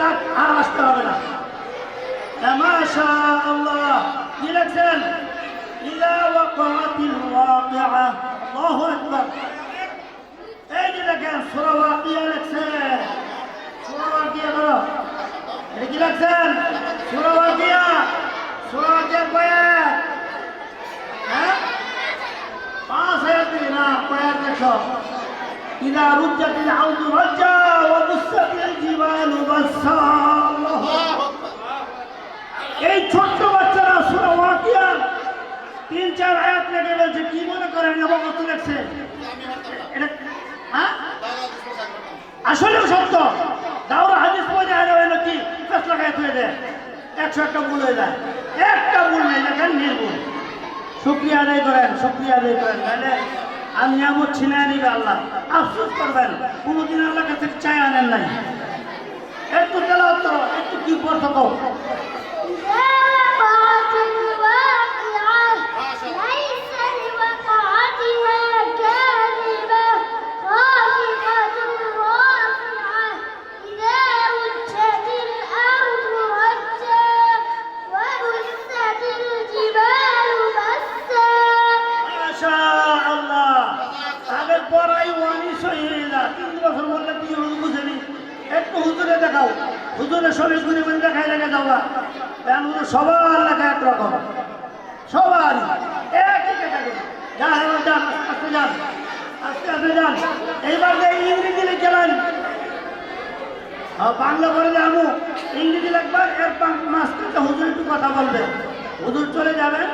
টাকা আর আসতে হবে না। মাশা আল্লাহ কি লেখছেন? ইলা ওয়াকাতিল ওয়াকিআ, আল্লাহু আকবার। এই যে দেখেন, সূরা ওয়াকিআ লেখছেন সূরা ওয়াকিআ বলো এটা কি লেখছেন? এই ছোট্ট বাচ্চারা, সুরা ওয়াকিয়া। তিন, চার আয়াত লেগে বলছে কি মনে করেন নবগত লেখছে? এটা হ্যাঁ? আসলেও সত্য। দাওরা হাদিস পড়ে আর হলো কি? পেস লাগাই থয়ে দেয়। একশো একটা ভুল হয়ে যায়। একটা ভুল নেই দেখেন নির্ভুল শুক্রিয়া আদায় করেন শুক্রিয়া আদায় করেন। তাহলে আমি নিয়ামত ছিনে নিবে আল্লাহ। আফসোস করবেন, কোনোদিন আল্লাহ কাছে চাই আনেন নাই। একটু তেলাওয়াত করো, একটু কি পড়তো তিন বছর বললে কি হুজুর বুঝেনি একটু হুজুরে দেখাও হুজুরে শরীর ঘুরে ঘুরে দেখাই লেগে সবার লেখা একরকম সবার একই যা হ্যাঁ এইবার যে ইংরেজি লিখেলেন বাংলা পড়ে যাব ইংরেজি লিখবার এর মাস্টারটা হুজুর একটু কথা বলবে হুজুর চলে যাবেন।